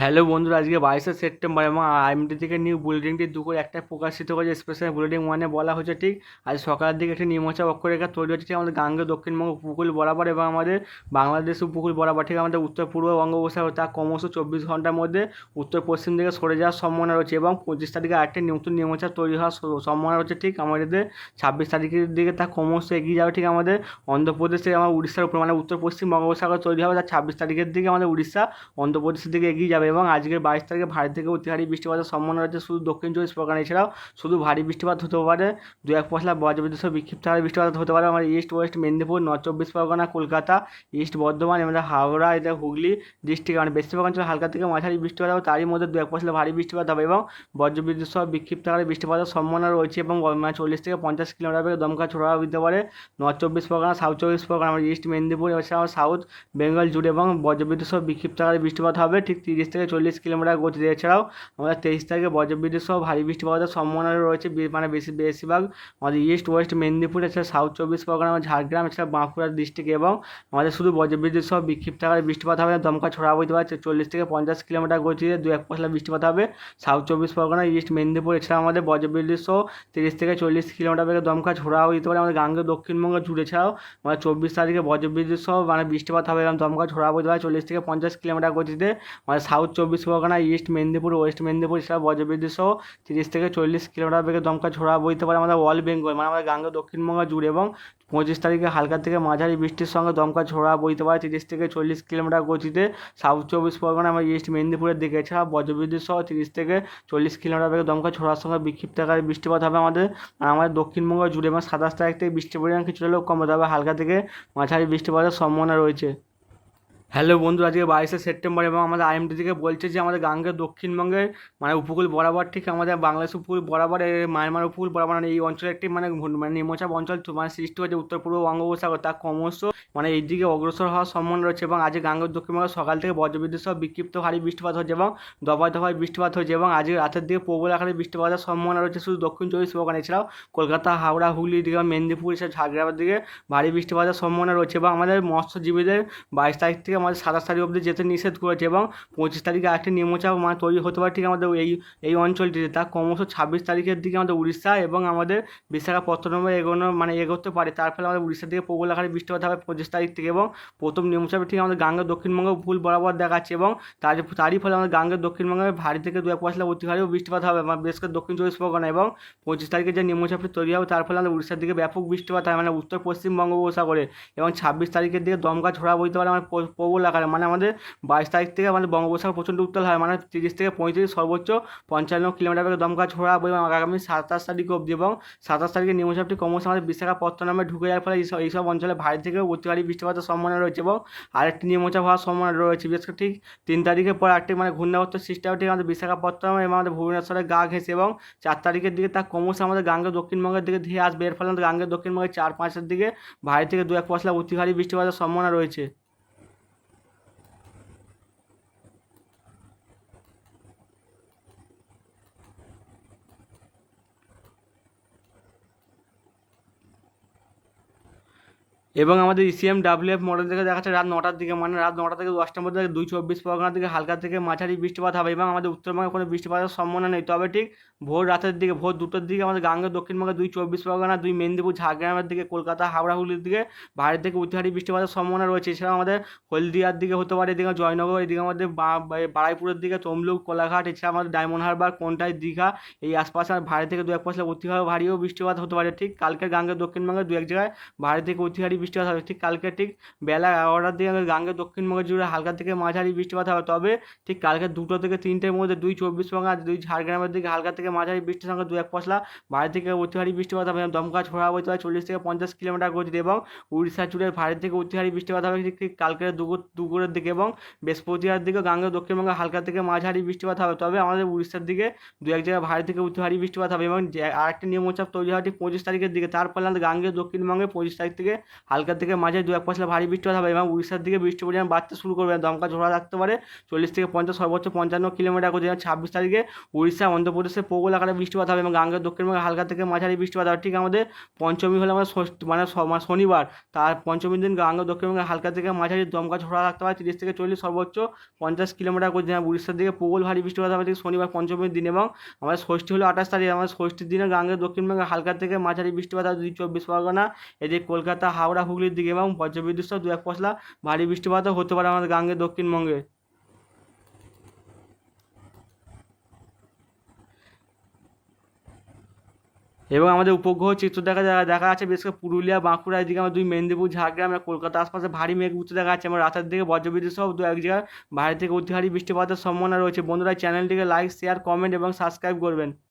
Hello বন্ধুরা, আজকে বাইশে সেপ্টেম্বর এবং আইএমডি থেকে নিউ বুলেটিনটি দুপুর একটা প্রকাশিত করেছে স্পেশাল বুলেটিন ওয়ানে বলা হচ্ছে ঠিক? আজ সকালের দিকে একটি নিম্নচাপ অক্ষরেখা তৈরি হচ্ছে আমাদের গাঙ্গে দক্ষিণবঙ্গ উপকূল বরাবর এবং আমাদের বাংলাদেশ উপকূল বরাবর, ঠিক? আমাদের উত্তর পূর্ব বঙ্গোপসাগর, তা ক্রমশ চব্বিশ ঘণ্টার মধ্যে উত্তর পশ্চিম দিকে সরে যাওয়ার সম্ভাবনা রয়েছে এবং পঁচিশ তারিখে আরেকটি নতুন নিম্নচাপ তৈরি হওয়ার সম্ভাবনা রয়েছে, ঠিক? আমাদের ছাব্বিশ তারিখের দিকে তা ক্রমশ এগিয়ে যাবে, ঠিক? আমাদের অন্ধ্রপ্রদেশ আমার উড়িষ্যার উপর মানে উত্তর পশ্চিম বঙ্গোপসাগর তৈরি হবে তার ছাব্বিশ তারিখের দিকে আমাদের উড়িষ্যা অন্ধ্রপ্রদেশের দিকে এগিয়ে যাবে এবং আজকের বাইশ তারিখে ভারী থেকে অতি ভারী বৃষ্টিপাতের সম্ভাবনা রয়েছে। শুধু দক্ষিণ চব্বিশ পরগনা এছাড়াও শুধু ভারী বৃষ্টিপাত হতে পারে। দু এক পশলা বজ্রবিদ্যুৎ বিক্ষিপ্ত হারে বৃষ্টিপাত হতে পারে। আমাদের ইস্ট ওয়েস্ট মেদিনীপুর নর্থ চব্বিশ পরগনা, কলকাতা ইস্ট বর্ধমান এবং হাওড়া এটা হুগলি ডিস্ট্রিক্ট মানে বেশিরভাগ অঞ্চলে হালকা থেকে মাঝারি বৃষ্টিপাত হবে। তারই মধ্যে দু এক পশলা ভারী বৃষ্টিপাত হবে এবং বজ্রবিদ্যুৎ সহ বিক্ষিপ্ত হারে বৃষ্টিপাতের সম্ভাবনা রয়েছে এবং মানে চল্লিশ থেকে পঞ্চাশ কিলোমিটার বেগে দমকা ছোড়া দিতে পারে। নর্থ চব্বিশ পরগনা সাউথ চব্বিশ পরগনা আমার ইস্ট মেদিনীপুর, এছাড়াও সাউথ বেঙ্গল জুড়ে এবং বজ্রবিদ্যুৎ সহ বিক্ষিপ্ত হারে বৃষ্টিপাত হবে। ঠিক তিরিশ থেকে চল্লিশ কিলোমিটার গতিতে এছাড়াও আমাদের তেইশ তারিখে বজ্রবিদ্যুৎ সহ ভারী বৃষ্টিপাতের সম্ভাবনা রয়েছে। মানে বেশি বেশিরভাগ আমাদের ইস্ট ওয়েস্ট মেদিনীপুর, এছাড়া সাউথ চব্বিশ পরগনা ঝাড়গ্রাম, এছাড়া বাঁকুড়া ডিস্ট্রিক্ট এবং আমাদের শুধু বজ্রবিদ্যুৎ সহ বিক্ষিপ্ত আকারে বৃষ্টিপাত হবে। দমকা ছড়া বইতে পারে। চল্লিশ থেকে পঞ্চাশ কিলোমিটার গতিতে দু এক পশলা বৃষ্টিপাত হবে। সাউথ চব্বিশ পরগনা ইস্ট মেদিনীপুর, এছাড়া আমাদের বজ্রবিদ্যুৎ সহ তিরিশ থেকে চল্লিশ কিলোমিটার বেগে দমকা ছোড়া দিতে পারে। আমাদের গাঙ্গে দক্ষিণবঙ্গ জুড়ে ছাড়াও আমাদের চব্বিশ তারিখে বজ্রবিদ্যুৎ সহ মানে বৃষ্টিপাত হবে এবং দমকা ছড়া বইতে পারে। চল্লিশ থেকে পঞ্চাশ কিলোমিটার গতিতে আমাদের সাউথ চব্বিশ পরগনা, ইস্ট মেদিনীপুর, ওয়েস্ট মেদিনীপুর, এছাড়া বজ্রবিদ্যুৎ সহ তিরিশ থেকে চল্লিশ কিলোমিটার বেগে দমকা ছোড়া বইতে পারে আমাদের অল বেঙ্গল মানে আমাদের গাঙ্গে দক্ষিণবঙ্গ, জুড়ে এবং পঁচিশ তারিখে হালকা থেকে মাঝারি বৃষ্টির সঙ্গে দমকা ছোড়া বইতে পারে তিরিশ থেকে চল্লিশ কিলোমিটার গতিতে সাউথ চব্বিশ পরগনা আমার ইস্ট মেদিনীপুরের দিকে, এছাড়া বজ্রবিদ্যুৎ সহ তিরিশ থেকে চল্লিশ কিলোমিটার বেগে দমকা ছোড়ার সঙ্গে বিক্ষিপ্ত আকারে বৃষ্টিপাত হবে আমাদের আমাদের দক্ষিণবঙ্গ জুড়ে এবং সাতাশ তারিখ থেকে বৃষ্টির পরিমাণ কিছুটা হলেও কমে তবে হালকা থেকে মাঝারি বৃষ্টিপাতের সম্ভাবনা রয়েছে। হ্যালো বন্ধু, আজকে বাইশে সেপ্টেম্বর এবং আমাদের আইএমডি থেকে বলছে যে আমাদের গাঙ্গের দক্ষিণবঙ্গের মানে উপকূল বরাবর ঠিক আমাদের বাংলাদেশ উপকূল বরাবর মায়ানমার উপকূল বরাবর মানে এই অঞ্চলে একটি মানে মানে নিম্নচাপ অঞ্চল মানে সৃষ্টি হয়েছে উত্তর পূর্ব বঙ্গোপসাগর। তা ক্রমশ মানে এই দিকে অগ্রসর হওয়ার সম্ভাবনা রয়েছে এবং আজকে গাঙ্গের দক্ষিণবঙ্গে সকাল থেকে বজ্রবিদ্যুৎ সহ বিক্ষিপ্ত ভারী বৃষ্টিপাত হচ্ছে এবং দফায় দফায় বৃষ্টিপাত হয়েছে এবং আজকে রাতের দিকে প্রবল আকারে বৃষ্টিপাতের সম্ভাবনা রয়েছে। শুধু দক্ষিণ চব্বিশ পরগনা, এছাড়াও কলকাতা, হাওড়া, হুগলি দিকে মেদিনীপুর, এছাড়া ঝাড়গ্রামের দিকে ভারী বৃষ্টিপাতের সম্ভাবনা রয়েছে এবং আমাদের মৎস্যজীবীদের বাইশ তারিখ থেকে আমাদের সাতাশ তারিখ অবধি যেতে নিষেধ করেছে এবং পঁচিশ তারিখে আরেকটি নিম্নচাপ মানে তৈরি হতে পারে ঠিক আমাদের এই এই অঞ্চলটিতে। তা ক্রমশ ছাব্বিশ তারিখের দিকে আমাদের উড়িষ্যা এবং আমাদের বিশাখাপত্তনমে এগোনো মানে এগোতে পারে। তার ফলে আমাদের উড়িষ্যা থেকে প্রবল আকারে বৃষ্টিপাত হবে পঁচিশ তারিখ থেকে এবং প্রথম নিম্নচাপে ঠিক আমাদের গাঙ্গের দক্ষিণবঙ্গ উপকূল বরাবর দেখাচ্ছে এবং তার, তারই ফলে আমাদের গাঙ্গের দক্ষিণবঙ্গে ভারী থেকে দু এক পশলা অতি ভারীও বৃষ্টিপাত হবে আমার বেশ করে দক্ষিণ চব্বিশ পরগনা এবং পঁচিশ তারিখে যে নিম্নচাপটি তৈরি হবে তার ফলে আমাদের উড়িষ্যার দিকে ব্যাপক বৃষ্টিপাত হয় মানে উত্তর পশ্চিম বঙ্গোপসাগরে এবং ছাব্বিশ তারিখের দিকে দমকা ছোড়া বইতে পারে আমার প্র- প্রবল আকারে মানে আমাদের বাইশ তারিখ থেকে আমাদের বঙ্গোপসাগর প্রচণ্ড উত্তাল হয় মানে তিরিশ থেকে পঁয়ত্রিশ সর্বোচ্চ পঞ্চান্ন কিলোমিটার দমকা ছোড়া এবং আগামী সাতাশ তারিখ অবধি এবং সাতাশ তারিখে নিম্নচাপটি ক্রমশ আমাদের বিশাখাপত্তনমে ঢুকে যাওয়ার ফলে এইসব অঞ্চলে ভারী থেকে অতি ভারী বৃষ্টিপাতের সম্ভাবনা রয়েছে এবং আরেকটি নিম্নচাপ হওয়ার সম্ভাবনা রয়েছে, বিশেষ করে ঠিক তিন তারিখের পর একটি মানে ঘূর্ণাবর্ত সৃষ্টি হবে ঠিক আমাদের বিশাখাপত্তনম এবং আমাদের ভুবনেশ্বরের গা ঘেঁষে এবং চার তারিখের দিকে তা ক্রমশ আমাদের গাঙ্গে দক্ষিণবঙ্গের দিকে ধেয়ে আসবে, এর ফলে আমাদের গাঙ্গের দক্ষিণবঙ্গের চার পাঁচের দিকে ভারী থেকে দু এক পশলা অতি ভারী বৃষ্টিপাতের সম্ভাবনা রয়েছে। এবং আমাদের ইসিএম ডাব্লিউএফ মডেল থেকে দেখাচ্ছে রাত নটার দিকে মানে রাত নটা থেকে দশটার মধ্যে দুই চব্বিশ পরগনা থেকে হালকা থেকে মাঝারি বৃষ্টিপাত হবে এবং আমাদের উত্তরবঙ্গে কোনো বৃষ্টিপাতের সম্ভাবনা নেই। তবে ঠিক ভোর রাতের দিকে, ভোর দুটোর দিকে আমাদের গাঙ্গের দক্ষিণবঙ্গে দুই চব্বিশ পরগনা, দুই মেদিনীপুর, ঝাড়গ্রামের দিকে, কলকাতা, হাওড়া, হুগলির দিকে ভারী থেকে অতিহারী বৃষ্টিপাতের সম্ভাবনা রয়েছে। এছাড়াও আমাদের হলদিয়ার দিকে হতে পারে, এদিকে জয়নগর, এদিকে আমাদের বারাইপুরের দিকে তমলুক, কোলাঘাট এছাড়া আমাদের ডায়মন্ড হারবার, কোনটাই, দীঘা, এই আশপাশে ভারী থেকে দু এক পশলা অতি ভারীও বৃষ্টিপাত হতে পারে। ঠিক কালকে গাঙ্গের দক্ষিণবঙ্গে দু এক জায়গায় ভারী থেকে অতি ভারী বৃষ্টিপাত হবে। ঠিক কালকে ঠিক বেলা এগারোটার দিকে আমাদের গাঙ্গের দক্ষিণবঙ্গে জুড়ে হালকা থেকে মাঝারি বৃষ্টিপাত হবে। তবে ঠিক কালকে দুটো থেকে তিনটের মধ্যে দুই চব্বিশ পরগনা দুই ঝাড়গ্রামের দিকে হালকা থেকে মাঝারি বৃষ্টির সঙ্গে দু এক পশলা ভারী থেকে অতি ভারী বৃষ্টিপাত হবে। দমকা ছড়া বইতে পারে চল্লিশ থেকে পঞ্চাশ কিলোমিটার গতিতে এবং উড়িষ্যা জুড়ে ভারী থেকে অতিহারী বৃষ্টিপাত হবে। ঠিক ঠিক কালকে দুপুর দুপুরের দিকে এবং বৃহস্পতিবার দিকে গাঙ্গের দক্ষিণবঙ্গে হালকা থেকে মাঝারি বৃষ্টিপাত হবে। তবে আমাদের উড়িষ্যার দিকে দু এক জায়গায় ভারী থেকে অতি ভারী বৃষ্টিপাত হবে এবং আরেকটি নিম্নচাপ তৈরি হয় ঠিক পঁচিশ তারিখের দিকে। তারপর গাঙ্গের দক্ষিণবঙ্গে পঁচিশ তারিখ থেকে হালকা থেকে মাঝে দু এক পশলা ভারী বৃষ্টিপাত হবে এবং উড়িষ্যার দিকে বৃষ্টির পরিমাণ বাড়তে শুরু করবে। দমকা ঝোড়া থাকতে পারে চল্লিশ থেকে পঞ্চাশ, সর্বোচ্চ পঞ্চান্ন কিলোমিটার করে ছাব্বিশ তারিখে উড়িষ্যা অন্ধ্রপ্রদেশে প্রবল আকারে বৃষ্টিপাত হবে এবং গাঙ্গের দক্ষিণবঙ্গে হালকা থেকে মাঝারি বৃষ্টিপাত হবে। ঠিক আমাদের পঞ্চমী হলো আমাদের মানে মানে শনিবার। তার পঞ্চমীর দিন গাঙ্গের দক্ষিণবঙ্গে হালকা থেকে মাঝারি দমকা ঝোড়া থাকতে পারে তিরিশ থেকে চল্লিশ, সর্বোচ্চ পঞ্চাশ কিলোমিটার করে উড়িষ্যার দিকে প্রবল ভারী বৃষ্টিপাত হবে, ঠিক শনিবার পঞ্চমীর দিন এবং আমাদের ষষ্ঠী হলো আঠাশ তারিখ। আমাদের ষষ্ঠীর দিনে গাঙ্গের দক্ষিণবঙ্গে হালকা থেকে মাঝারি বৃষ্টিপাত হবে। দুই চব্বিশ পরগনা, এদিকে কলকাতা, হাওড়া হুগলির দিকে এবং বজ্রবিদ্যুৎ সহ দু এক পশলা ভারী বৃষ্টিপাতও হতে পারে আমাদের গাঙ্গে দক্ষিণবঙ্গে। এবং আমাদের উপগ্রহ চিত্র দেখা যা- দেখা যাচ্ছে, বিশেষ করে পুরুলিয়া, বাঁকুড়া, এদিকে আমার দুই মেদিনীপুর, ঝাড়গ্রাম আর কলকাতার আশপাশে ভারী মেঘ উঠতে দেখা যাচ্ছে। আমার রাতের দিকে বজ্রবিদ্যুৎ সহ দু এক জায়গায় ভারী থেকে অতি ভারী বৃষ্টিপাতের সম্ভাবনা রয়েছে। বন্ধুরা, চ্যানেলটিকে লাইক শেয়ার কমেন্ট এবং সাবস্ক্রাইব করবেন।